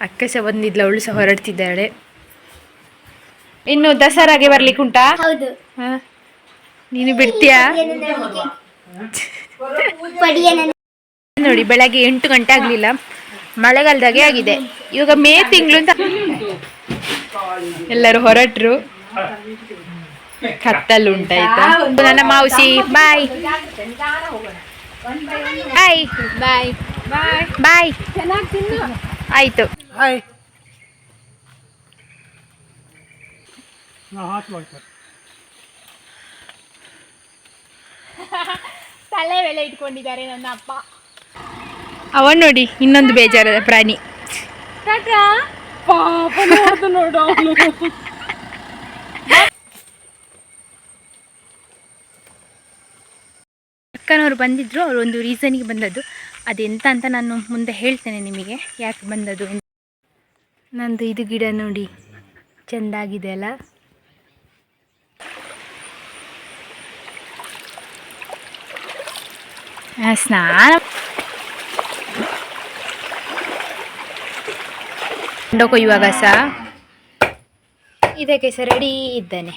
ಅಕ್ಕ ಸಹ ಬಂದಿದ್ಲ ಅವಳು ಸಹ ಹೊರಡ್ತಿದ್ದಾಳೆ. ಇನ್ನು ದಸರಾಗೆ ಬರ್ಲಿಕ್ಕೆ ಉಂಟಾ? ಹೌದು. ಹ? ನೀನು ಬಿಡ್ತೀಯಾ? ನೋಡಿ ಬೆಳಗ್ಗೆ ಎಂಟು ಗಂಟೆ ಆಗ್ಲಿಲ್ಲ. ಮಳೆಗಾಲದಾಗೆ ಆಗಿದೆ. ಇವಾಗ ಮೇ ತಿಂಗಳು ಅಂತ. ಎಲ್ಲರೂ ಹೊರಟ್ರು. ಕತ್ತಲು ಉಂಟಾಯ್ತಾ? ನನ್ನ ಮಾವಸಿ ಬಾಯ್. ಬಾಯ್. ಬಾಯ್. ಬಾಯ್. ಬಾಯ್ ಆಯ್ತು. ಹಾಯ್ ನಾವು ಹಾಕಿ ಮಾಡ್ತಾರೆ ತಲೆ ಬೆಲೆ ಇಟ್ಕೊಂಡಿದ್ದಾರೆ ನನ್ನ ಅಪ್ಪ. ಅವ ನೋಡಿ ಇನ್ನೊಂದು ಬೇಜಾರದ ಪ್ರಾಣಿ. ಪಾಪ ನೋಡ್ದು ನೋಡು ಅವ್ನು. ಅಕ್ಕನವರು ಬಂದಿದ್ರು ಅವರು ಒಂದು ರೀಸನಿಗೆ ಬಂದದ್ದು. ಅದೆಂತ ಅಂತ ನಾನು ಮುಂದೆ ಹೇಳ್ತೇನೆ ನಿಮಗೆ ಯಾಕೆ ಬಂದದ್ದು ನಂದು ಇದು ಗಿಡ ನೋಡಿ. ಚೆಂದಾಗಿದೆ ಅಲ್ಲ? ಸ್ನಾನ ಕೊಯ್ಯುವಾಗ ಸಹ ಇದಕ್ಕೆ ಸಹ ರೆಡಿ ಇದ್ದಾನೆ.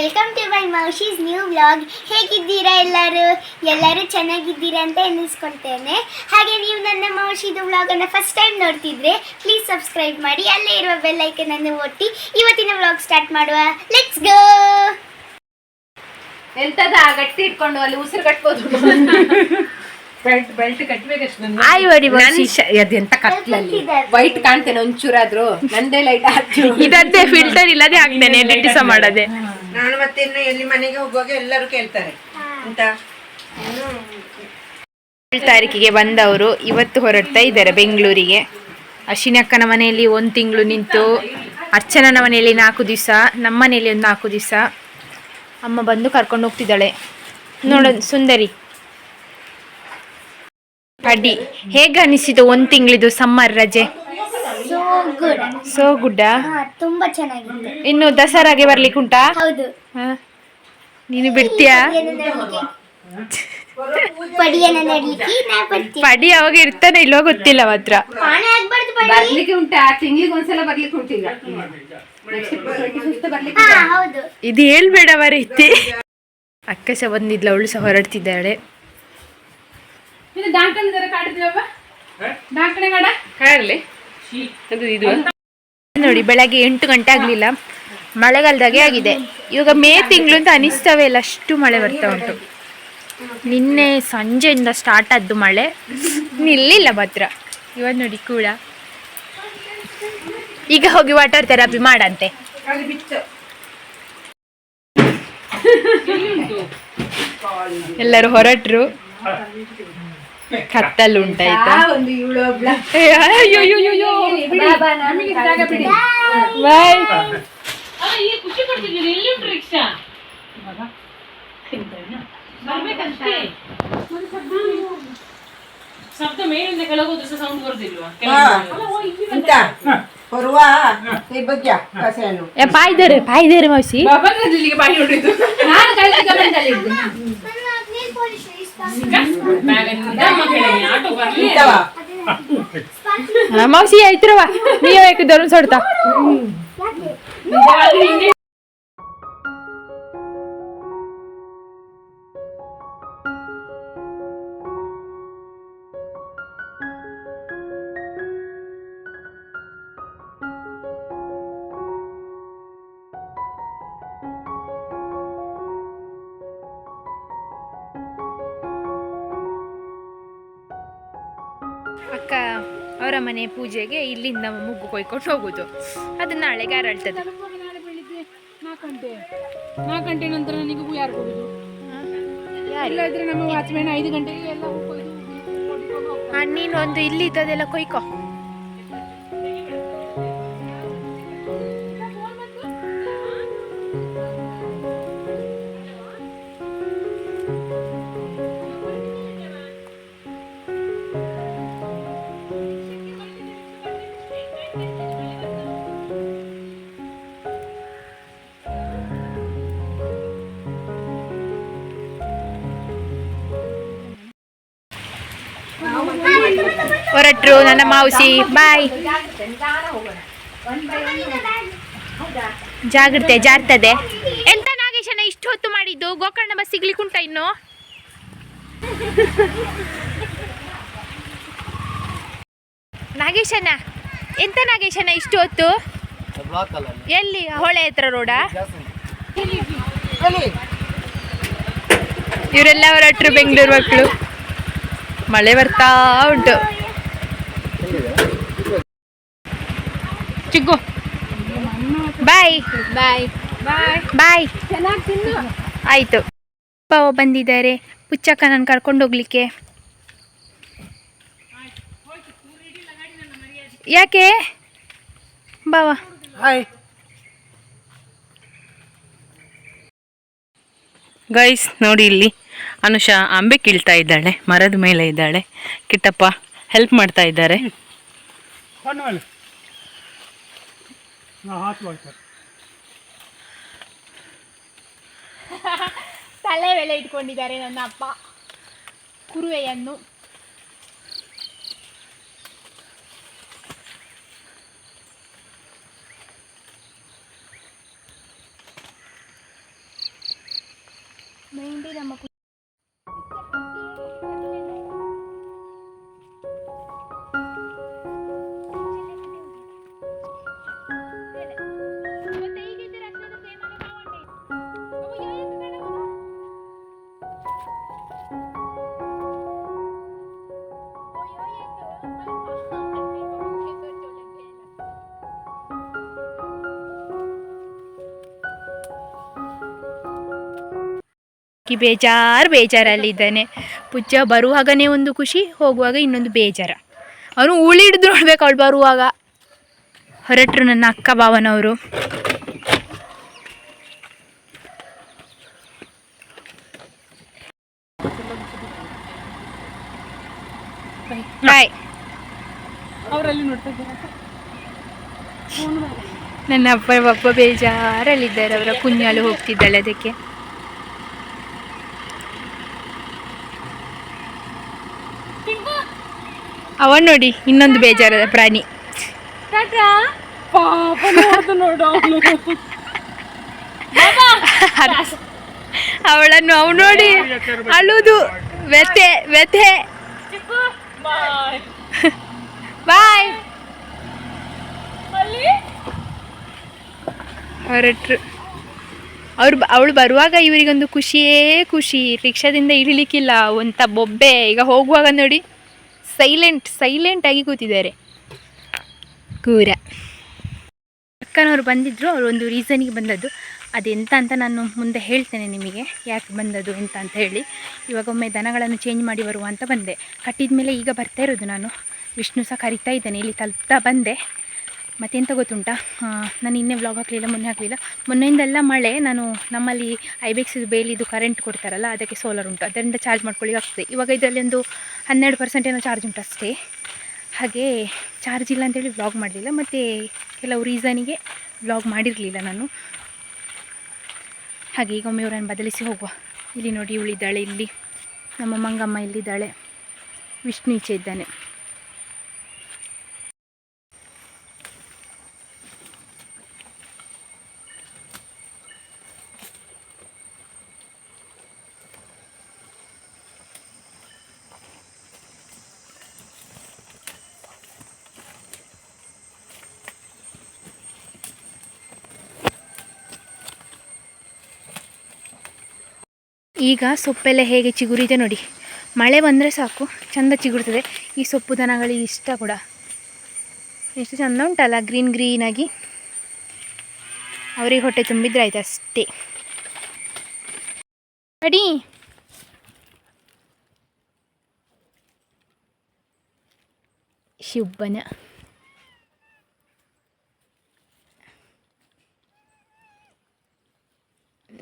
Welcome to my Moushi's new vlog ಹೇಗಿದ್ದೀರಾ ಎಲ್ಲರೂ? ಎಲ್ಲರೂ ಚೆನ್ನಾಗಿದ್ದೀರಾ ಅಂತ ಎನಿಸ್ಕೊಳ್ತೇನೆ. ಹಾಗೆ ನೀವು ನನ್ನ ಮೌಶಿದು ವ್ಲಾಗನ್ನು ಫಸ್ಟ್ ಟೈಮ್ ನೋಡ್ತಿದ್ರೆ ಪ್ಲೀಸ್ ಸಬ್ಸ್ಕ್ರೈಬ್ ಮಾಡಿ ಅಲ್ಲೇ ಇರುವ ಬೆಲ್ ಐಕನ್ ಅನ್ನು ಒತ್ತಿ ಇವತ್ತಿನ ವ್ಲಾಗ್ ಸ್ಟಾರ್ಟ್ ಮಾಡುವ. ಲೆಟ್ಸ್ ಗೋ ಎಂತದ ಗಟ್ಟಿ ಇಟ್ಕೊಂಡು ಅಲ್ಲಿ ಉಸಿರು ಕಟ್ಬೋದು? ಬೆಲ್ಟ್ ಬೆಲ್ಟ್ ಕಟ್ಬೇಕಷ್ಟು ನನ್ನ ಆಯ್ ಹೊಡಿ ನನ್ ಶ- ಅದೆಂತ ಕತ್ಲಲ್ಲಿ? ವೈಟ್ ಕಾಣ್ತೇನೆ ಒಂಚೂರಾದ್ರೂ. ನಂದೇ ಲೈಟ್ ಹಾಕಿ ಇದಂತೆ ಫಿಲ್ಟರ್ ಇಲ್ಲದೆ ಹಾಕ್ತೇನೆ ಎಡಿಟ್ ಸಹ ಮಾಡದೆ. ನಾನು ಮತ್ತೆ ಇನ್ನು ಎಲ್ಲಿ ಮನೆಗೆ ಹೋಗುವಾಗ ಎಲ್ಲರೂ ಕೇಳ್ತಾರೆ. ಅಂತ ಏಳು ತಾರೀಕಿಗೆ ಬಂದವರು ಇವತ್ತು ಹೊರಡ್ತಾ ಇದ್ದಾರೆ ಬೆಂಗಳೂರಿಗೆ. ಅಶ್ವಿನಕ್ಕನ ಮನೆಯಲ್ಲಿ ಒಂದು ತಿಂಗಳು ನಿಂತು ಅರ್ಚನನ ಮನೆಯಲ್ಲಿ ನಾಲ್ಕು ದಿವಸ ನಮ್ಮ ಮನೆಯಲ್ಲಿ ಒಂದು ನಾಲ್ಕು ದಿವಸ. ಅಮ್ಮ ಬಂದು ಕರ್ಕೊಂಡು ಹೋಗ್ತಿದ್ದಾಳೆ. ನೋಡ ಸುಂದರಿ. ಅಡ್ಡಿ ಹೇಗೆ ಅನಿಸಿತು ಒಂದು ತಿಂಗಳಿದು ಸಮ್ಮರ್ ರಜೆ? ಸೋ ಗುಡ್ ಸೋ ಗುಡ್ಡ ಹಾ ತುಂಬಾ ಚೆನ್ನಾಗಿದೆ ಇನ್ನು ದಸರಾಗೆ ಬರ್ಲಿಕ್ಕೆ ಉಂಟಾ? ಹೌದು. ಹ? ನೀನು ಬಿಡ್ತೀಯಾ? ಪಡಿ ಅವಾಗ ಇರ್ತಾನೆ ಇಲ್ವೋ ಗೊತ್ತಿಲ್ಲ ಮಾತ್ರ. ಬರ್ಲಿಕ್ಕೆ ಉಂಟಾ? ತಿಂಗಳಿಗೆ ಒಂದ್ಸಲ ಬರ್ಲಿಕ್ಕೆ ಇದು ಹೇಳ್ಬೇಡ ರೀತಿ. ಅಕ್ಕ ಸಹ ಬಂದಿದ್ಲ ಅವಳು ಸಹ ಹೊರಡ್ತಿದ್ದಾಳೆ. ಕಾಡ? ಕಾಡಲಿ ಇದು. ನೋಡಿ, ಬೆಳಗ್ಗೆ ಎಂಟು ಗಂಟೆ ಆಗ್ಲಿಲ್ಲ. ಮಳೆಗಾಲದಾಗೆ ಆಗಿದೆ. ಇವಾಗ ಮೇ ತಿಂಗಳು ಅಂತ ಅನಿಸ್ತವೆ ಇಲ್ಲ, ಅಷ್ಟು ಮಳೆ ಬರ್ತಾ ಉಂಟು. ನಿನ್ನೆ ಸಂಜೆಯಿಂದ ಸ್ಟಾರ್ಟ್ ಆದ್ದು ಮಳೆ. ನಿಲ್ಲಿಲ್ಲ ಮಾತ್ರ ಇವಾಗ ನೋಡಿ ಕೂಡ ಈಗ ಹೋಗಿ ವಾಟರ್ ಥೆರಪಿ ಮಾಡಂತೆ. ಎಲ್ಲರೂ ಹೊರಟ್ರು. ಕತ್ತಲು ಉಂಟಾಯ್ತಾ ಬಾಯ್. ಶಬ್ದ ಮೇಲಿಂದ ಕೆಳಗೋದು ಸಹ ಸೌಂಡ್ ಬರುದಿಲ್ವಾ? ಪಾಯ್ದೇರೆ ಪಾಯ್ದೇರೆ ಮೌಸಿ ಬಾಬಾ ನಾನು ಇದ್ದು ಐತ್ರವ ನೀವ್ ಯಾಕೆ ಧರ್ಮ ಸೊಡ್ತಾ? ಅವರ ಪೂಜೆಗೆ ಇಲ್ಲಿಂದ ಮುಗ್ಗು ಕೊಯ್ಕೊಂಡು ಹೋಗೋದು ಅದು ನಾಳೆಗೆ ಅರಳ್ತದೆ ನಾಲ್ಕು ಗಂಟೆ ನಾಲ್ಕು ಗಂಟೆ ನಂತರ ನನಗೆ ಯಾರು ಕೊಡೋದು ಇಲ್ಲ ನಮ್ಮ ವಾಚ್ಮ್ಯಾನ್ ಐದು ಗಂಟೆಗೆ ಎಲ್ಲ ಹೂ ಕೊಯ್ದು ನೀನು ಒಂದು ಇಲ್ಲಿ ಇದ್ದದೆಲ್ಲ ಕೊಯ್ಕೋ Thank. ಹೊರಟ್ರು ನನ್ನ ಮಾವಸಿ ಬಾಯ್ ಜಾಗ್ರತೆ ಜಾರ್ತದೆ ಎಂತ ನಾಗೇಶನ ಇಷ್ಟು ಹೊತ್ತು ಮಾಡಿದ್ದು? ಗೋಕರ್ಣ ಬಸ್ ಸಿಗ್ಲಿಕ್ಕುಂಟ ಇನ್ನು? ನಾಗೇಶನ ಎಂತ ನಾಗೇಶನ ಇಷ್ಟು ಹೊತ್ತು ಎಲ್ಲಿ? ಹೊಳೆ ಹತ್ರ ರೋಡ ಇವರೆಲ್ಲ ಹೊರಟ್ರು ಬೆಂಗಳೂರು ಮಕ್ಕಳು. ಮಳೆ ಬರ್ತಾ ಉಂಟು. ಚಿಕ್ಕು ಬಾಯ್ ಬಾಯ್ ಬಾಯ್ ಬಾಯ್ ಆಯಿತು. ಪಾವ ಬಂದಿದ್ದಾರೆ. ಪುಚ್ಚಕ್ಕ ನಾನು ಕರ್ಕೊಂಡು ಹೋಗ್ಲಿಕ್ಕೆ. ಯಾಕೆ? ಬಾವ. ಹಾಯ್ ಗೈಸ್ ನೋಡಿ ಇಲ್ಲಿ. ಅನುಷಾ ಅಂಬೆ ಕೀಳ್ತಾ ಇದ್ದಾಳೆ. ಮರದ ಮೇಲೆ ಇದ್ದಾಳೆ. ಕಿಟ್ಟಪ್ಪ ಹೆಲ್ಪ್ ಮಾಡ್ತಾ ಇದ್ದಾರೆ. ತಲೆ ಮೇಲೆ ಇಟ್ಕೊಂಡಿದ್ದಾರೆ ನನ್ನ ಅಪ್ಪ ಕುರುವೆಯನ್ನು ನಮ್ಮ ಕಿ ಬೇಜಾರು ಬೇಜಾರಲ್ಲಿದ್ದಾನೆ. ಪುಚ್ಚ ಬರುವಾಗನೇ ಒಂದು ಖುಷಿ ಹೋಗುವಾಗ ಇನ್ನೊಂದು ಬೇಜಾರ. ಅವನು ಉಳಿಡ್ದು ನೋಡ್ಬೇಕು ಅವಳು ಬರುವಾಗ. ಹೊರಟರು ನನ್ನ ಅಕ್ಕ ಭಾವನವರು. ಬಾಯ್. ನನ್ನ ಅಪ್ಪ ಅಪ್ಪ ಬೇಜಾರಲ್ಲಿದ್ದಾರೆ. ಅವರ ಕುಂಜಾಲು ಹೋಗ್ತಿದ್ದಾಳೆ ಅದಕ್ಕೆ. ಅವ ನೋಡಿ ಇನ್ನೊಂದು ಬೇಜಾರದ ಪ್ರಾಣಿ. ಅವಳನ್ನು ಅವ್ ನೋಡಿ ಅಳುದು. ವ್ಯಥೆ ವ್ಯಥೆ. ಬಾಯ್ ಹೊರಟ್ರು ಅವ್ರು ಅವಳು ಬರುವಾಗ ಇವರಿಗೊಂದು ಖುಷಿಯೇ ಖುಷಿ. ರಿಕ್ಷಾದಿಂದ ಇಳಿಲಿಕ್ಕಿಲ್ಲ. ಅಂತ ಬೊಬ್ಬೆ. ಈಗ ಹೋಗುವಾಗ ನೋಡಿ. ಸೈಲೆಂಟ್ ಸೈಲೆಂಟ್ ಆಗಿ ಕೂತಿದ್ದಾರೆ. ಕೂರ. ಅಕ್ಕನವ್ರು ಬಂದಿದ್ದರು ಅವರು ಒಂದು ರೀಸನಿಗೆ ಬಂದದ್ದು. ಅದೆಂತ ಅಂತ ನಾನು ಮುಂದೆ ಹೇಳ್ತೇನೆ ನಿಮಗೆ, ಯಾಕೆ ಬಂದದ್ದು ಎಂತ ಅಂತ ಹೇಳಿ. ಇವಾಗ ಒಮ್ಮೆ ದನಗಳನ್ನು ಚೇಂಜ್ ಮಾಡಿ ಬರುವ ಅಂತ ಬಂದೆ. ಕಟ್ಟಿದ ಮೇಲೆ ಈಗ ಬರ್ತಾ ಇರೋದು ನಾನು. ವಿಷ್ಣು ಸಹ ಕರಿತಾ ಇದ್ದೇನೆ, ಇಲ್ಲಿ ತಲುಪ್ತಾ ಬಂದೆ. ಮತ್ತೆಂತ ಗೊತ್ತುಂಟಾ? ನಾನು ಇನ್ನೇ ವ್ಲಾಗ್ ಹಾಕಲಿಲ್ಲ, ಮೊನ್ನೆ ಹಾಕಲಿಲ್ಲ. ಮೊನ್ನೆಯಿಂದೆಲ್ಲ ಮಳೆ, ನಾನು ನಮ್ಮಲ್ಲಿ ಐಬೆಕ್ಸ್ ಬೇಲಿದು ಕರೆಂಟ್ ಕೊಡ್ತಾರಲ್ಲ, ಅದಕ್ಕೆ ಸೋಲಾರ್ ಉಂಟು. ಅದರಿಂದ ಚಾರ್ಜ್ ಮಾಡ್ಕೊಳ್ಳಿಕ್ಕೆ ಆಗ್ತದೆ. ಇವಾಗ ಇದರಲ್ಲಿ ಒಂದು ಹನ್ನೆರಡು ಪರ್ಸೆಂಟ್ ಏನೋ ಚಾರ್ಜ್ ಉಂಟು ಅಷ್ಟೇ. ಹಾಗೆ ಚಾರ್ಜ್ ಇಲ್ಲ ಅಂತೇಳಿ ವ್ಲಾಗ್ ಮಾಡಲಿಲ್ಲ. ಮತ್ತು ಕೆಲವು ರೀಸನಿಗೆ ವ್ಲಾಗ್ ಮಾಡಿರಲಿಲ್ಲ ನಾನು. ಹಾಗೆ ಈಗ ಒಮ್ಮೆ ಇವರನ್ನು ಬದಲಿಸಿ ಹೋಗುವ. ಇಲ್ಲಿ ನೋಡಿ, ಇವಳಿದ್ದಾಳೆ ಇಲ್ಲಿ. ನಮ್ಮ ಮಂಗಮ್ಮ ಇಲ್ಲಿದ್ದಾಳೆ. ವಿಷ್ಣು ಈಚೆ ಇದ್ದಾನೆ. ಈಗ ಸೊಪ್ಪೆಲ್ಲ ಹೇಗೆ ಚಿಗುರಿದೆ ನೋಡಿ. ಮಳೆ ಬಂದರೆ ಸಾಕು, ಚಂದ ಚಿಗುರ್ತದೆ. ಈ ಸೊಪ್ಪು ದನಗಳಿಗೆ ಇಷ್ಟ ಕೂಡ. ಎಷ್ಟು ಚಂದ ಉಂಟಲ್ಲ, ಗ್ರೀನ್ ಗ್ರೀನಾಗಿ ಅವರಿಗೆ ಹೊಟ್ಟೆ ತುಂಬಿದ್ರೆ ಆಯ್ತು ಅಷ್ಟೇ. ಅಡಿ ಶಿವಬ್ಬನ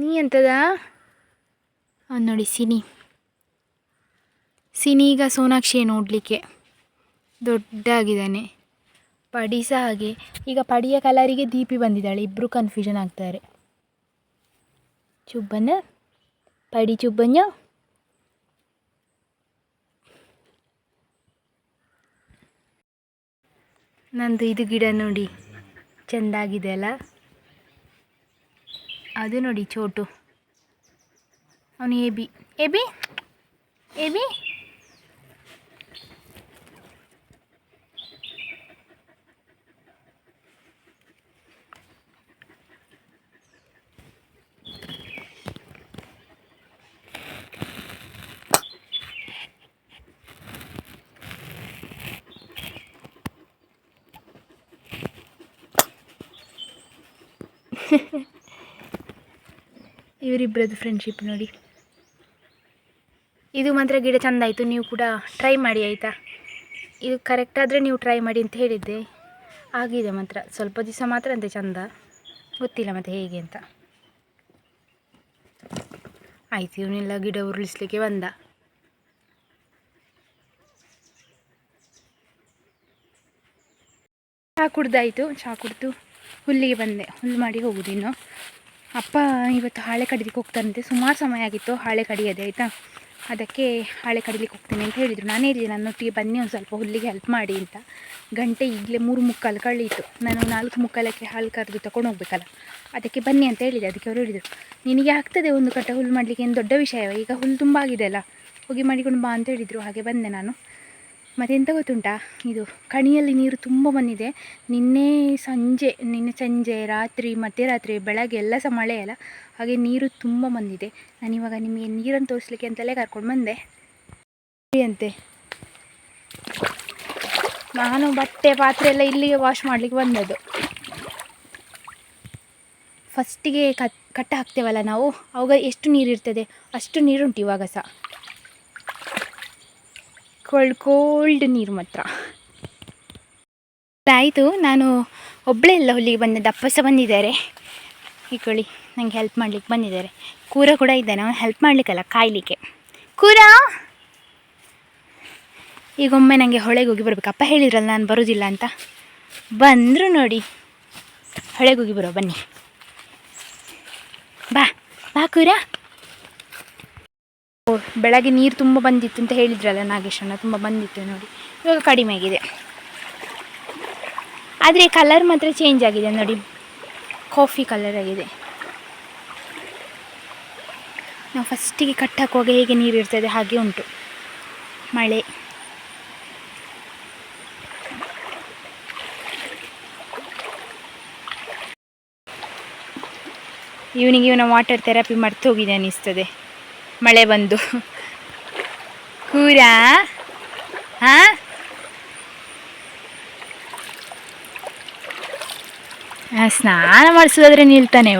ನೀ ಎಂತದ? ನೋಡಿ, ಸಿನಿ. ಸಿನಿ ಈಗ ಸೋನಾಕ್ಷಿ ನೋಡಲಿಕ್ಕೆ. ದೊಡ್ಡಾಗಿದ್ದಾನೆ. ಪಡಿ ಸಹ ಹಾಗೆ. ಈಗ ಪಡಿಯ ಕಲರಿಗೆ ದೀಪಿ ಬಂದಿದ್ದಾಳೆ. ಇಬ್ಬರು ಕನ್ಫ್ಯೂಷನ್ ಆಗ್ತಾರೆ. ಚುಬ್ಬನ್ನ ಪಡಿ ಚುಬ್ಬನ್ಯ ನಂದು ಇದು ಗಿಡ ನೋಡಿ. ಚೆಂದಾಗಿದೆ ಅಲ್ಲ? ಅದು ನೋಡಿ ಚೋಟು ಅವನು A B A B A B ಇವರಿಬ್ಬರದ್ದು friendship ನೋಡಿ ಇದು ಮಾತ್ರ ಗಿಡ ಚೆಂದ ಆಯಿತು ನೀವು ಕೂಡ ಟ್ರೈ ಮಾಡಿ ಆಯಿತಾ? ಇದು ಕರೆಕ್ಟ್ ಆದರೆ ನೀವು ಟ್ರೈ ಮಾಡಿ ಅಂತ ಹೇಳಿದ್ದೆ. ಆಗಿದೆ ಮಾತ್ರ. ಸ್ವಲ್ಪ ದಿವಸ ಮಾತ್ರ ಅಂತೆ ಚಂದ. ಗೊತ್ತಿಲ್ಲ ಮತ್ತೆ ಹೇಗೆ ಅಂತ. ಆಯ್ತು, ಇವನ್ನೆಲ್ಲ ಗಿಡ ಉರುಳಿಸ್ಲಿಕ್ಕೆ ಬಂದ. ಚಹಾ ಕುಡ್ದಾಯಿತು. ಚಹಾ ಕುಡಿದು ಹುಲ್ಲಿಗೆ ಬಂದೆ. ಹುಲ್ಲು ಮಾಡಿ ಹೋಗುದು ಇನ್ನು. ಅಪ್ಪ ಇವತ್ತು ಹಾಳೆ ಕಡಿಲಿಕ್ಕೆ ಹೋಗ್ತಾರಂತೆ. ಸುಮಾರು ಸಮಯ ಆಗಿತ್ತು ಹಾಳೆ ಕಡಿಯೋದೆ, ಆಯಿತಾ? ಅದಕ್ಕೆ ಹಾಳೆ ಕಡಿಲಿಕ್ಕೆ ಹೋಗ್ತೀನಿ ಅಂತ ಹೇಳಿದರು. ನಾನು ಹೇಳಿದೆ ನನ್ನೊಟ್ಟಿಗೆ ಬನ್ನಿ ಒಂದು ಸ್ವಲ್ಪ ಹುಲ್ಲಿಗೆ ಹೆಲ್ಪ್ ಮಾಡಿ ಅಂತ. ಗಂಟೆ ಈಗಲೇ ಮೂರು ಮುಕ್ಕಾಲು ಕಳೀತು. ನಾನು ನಾಲ್ಕು ಮುಕ್ಕಾಲಕ್ಕೆ ಹಾಲು ಕರೆದು ತಗೊಂಡು ಹೋಗ್ಬೇಕಲ್ಲ, ಅದಕ್ಕೆ ಬನ್ನಿ ಅಂತ ಹೇಳಿದೆ ಅದಕ್ಕೆ ಅವರು ಹೇಳಿದರು, ನಿನಗೆ ಆಗ್ತದೆ ಒಂದು ಕಟ್ಟ ಹುಲ್ಲು ಮಾಡಲಿಕ್ಕೆ, ಏನು ದೊಡ್ಡ ವಿಷಯವ? ಈಗ ಹುಲ್ಲು ತುಂಬ ಆಗಿದೆ ಅಲ್ಲ, ಹೋಗಿ ಮಾಡಿಕೊಂಡು ಬಾ ಅಂತ ಹೇಳಿದರು. ಹಾಗೆ ಬಂದೆ ನಾನು. ಮತ್ತೆಂತ ಗೊತ್ತುಂಟಾ? ಇದು ಕಣಿಯಲ್ಲಿ ನೀರು ತುಂಬ ಬಂದಿದೆ. ನಿನ್ನೆ ಸಂಜೆ ನಿನ್ನೆ ಸಂಜೆ, ರಾತ್ರಿ ಮಧ್ಯರಾತ್ರಿ ಬೆಳಗ್ಗೆ ಎಲ್ಲ ಸಹ ಮಳೆ ಅಲ್ಲ. ಹಾಗೆ ನೀರು ತುಂಬ ಬಂದಿದೆ. ನಾನಿವಾಗ ನಿಮಗೆ ನೀರನ್ನು ತೋರಿಸ್ಲಿಕ್ಕೆ ಅಂತಲೇ ಕರ್ಕೊಂಡು ಬಂದೆ. ಅಂತೆ. ನಾನು ಬಟ್ಟೆ, ಪಾತ್ರೆ ಎಲ್ಲ ಇಲ್ಲಿಗೆ ವಾಶ್ ಮಾಡಲಿಕ್ಕೆ ಬಂದದ್ದು. ಫಸ್ಟಿಗೆ ಕಟ್, ಕಟ್ಟ ಹಾಕ್ತೇವಲ್ಲ ನಾವು? ಅವಾಗ ಎಷ್ಟು ನೀರು ಇರ್ತದೆ? ಅಷ್ಟು ನೀರುಂಟು ಇವಾಗ ಸಹ. ಕೋಲ್ಡ್ ಕೋಲ್ಡ್ ನೀರು ಮಾತ್ರ. ಆಯಿತು, ನಾನು ಒಬ್ಬಳೇ ಎಲ್ಲ ಹುಲ್ಲಿಗೆ ಬಂದೆ ದಪ್ಪ ಸಹ ಬಂದಿದ್ದಾರೆ ಇಕೊಳ್ಳಿ ನನಗೆ ಹೆಲ್ಪ್ ಮಾಡ್ಲಿಕ್ಕೆ ಬಂದಿದ್ದಾರೆ. ಕೂರ ಕೂಡ ಇದ್ದಾನೆ, ಅವನು ಹೆಲ್ಪ್ ಮಾಡಲಿಕ್ಕಲ್ಲ, ಕಾಯಲಿಕ್ಕೆ. ಕೂರ! ಈಗೊಮ್ಮೆ ನನಗೆ ಹೊಳೆಗೆ ಹೋಗಿ ಬರಬೇಕು. ಅಪ್ಪ ಹೇಳಿದ್ರಲ್ಲ, ನಾನು ಬರೋದಿಲ್ಲ ಅಂತ. ಬಂದರು ನೋಡಿ. ಹೊಳೆಗೆ ಹೋಗಿ ಬರೋ ಬನ್ನಿ. ಬಾ ಬಾ ಕೂರ. ಬೆಳಗ್ಗೆ ನೀರು ತುಂಬ ಬಂದಿತ್ತು ಅಂತ ಹೇಳಿದ್ರಲ್ಲ ನಾಗೇಶಣ್ಣ ತುಂಬ ಬಂದಿತ್ತು ನೋಡಿ. ಇವಾಗ ಕಡಿಮೆ ಆಗಿದೆ. ಆದರೆ ಕಲರ್ ಮಾತ್ರ ಚೇಂಜ್ ಆಗಿದೆ ನೋಡಿ. ಕಾಫಿ ಕಲರ್ ಆಗಿದೆ. ನಾವು ಫಸ್ಟಿಗೆ ಕಟ್ ಹಾಕುವಾಗ ಹೇಗೆ ನೀರು ಇರ್ತದೆ ಹಾಗೆ ಉಂಟು. ಮಳೆ. ಇವನಿಗೆ ಇವನ ವಾಟರ್ ಥೆರಪಿ ಮರ್ತು ಹೋಗಿದೆ ಅನ್ನಿಸ್ತದೆ. ಮಳೆ ಬಂದು. ಕೂರಾ? ಹಾ ಸ್ನಾನ ಮಾಡಿಸೋದಾದ್ರೆ ನಿಲ್ತಾನೆ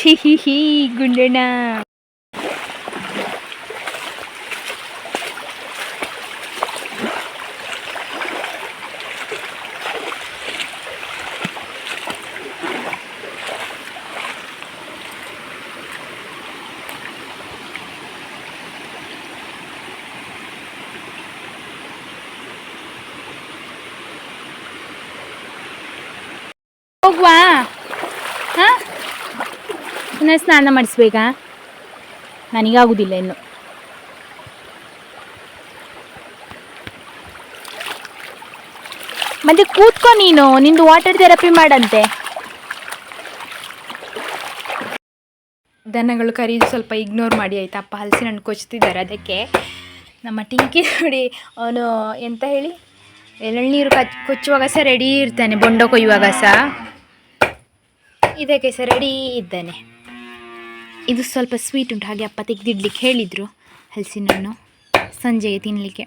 ಇವ ಛೀ ಹಿ ಹಿ ಗುಂಡಣ್ಣ ಹೋಗುವಾ ಹಾಂ ಪುನಃ ಸ್ನಾನ ಮಾಡಿಸ್ಬೇಕಾ ನನಗಾಗುವುದಿಲ್ಲ ಇನ್ನು. ಮತ್ತೆ ಕೂತ್ಕೊ ನೀನು, ನಿಂದು ವಾಟರ್ ಥೆರಪಿ ಮಾಡಂತೆ. ದನಗಳು ಕರೀದು ಸ್ವಲ್ಪ ಇಗ್ನೋರ್ ಮಾಡಿ ಆಯ್ತಾ? ಅಪ್ಪ ಹಲಸಿನ ಹಣ್ಣು ಕೊಚ್ತಿದ್ದಾರೆ ಅದಕ್ಕೆ. ನಮ್ಮ ಟಿಂಕಿ ನೋಡಿ, ಅವನು ಎಂತ ಹೇಳಿ? ಎಳ್ನೀರು ಕಚ್, ಕೊಚ್ಚುವಾಗ ಸಹ ರೆಡಿ ಇರ್ತಾನೆ, ಬೊಂಡ ಕೊಯ್ಯುವಾಗ ಸಹ. ಇದಕ್ಕೆ ಸಹ ರೆಡಿ ಇದ್ದಾನೆ. ಇದು ಸ್ವಲ್ಪ ಸ್ವೀಟ್ ಉಂಟು. ಹಾಗೆ ಅಪ್ಪ ತೆಗೆದಿಡ್ಲಿಕ್ಕೆ ಹೇಳಿದರು. ಹಲಸಿನ ಹಣ್ಣು ಸಂಜೆಗೆ ತಿನ್ನಲಿಕ್ಕೆ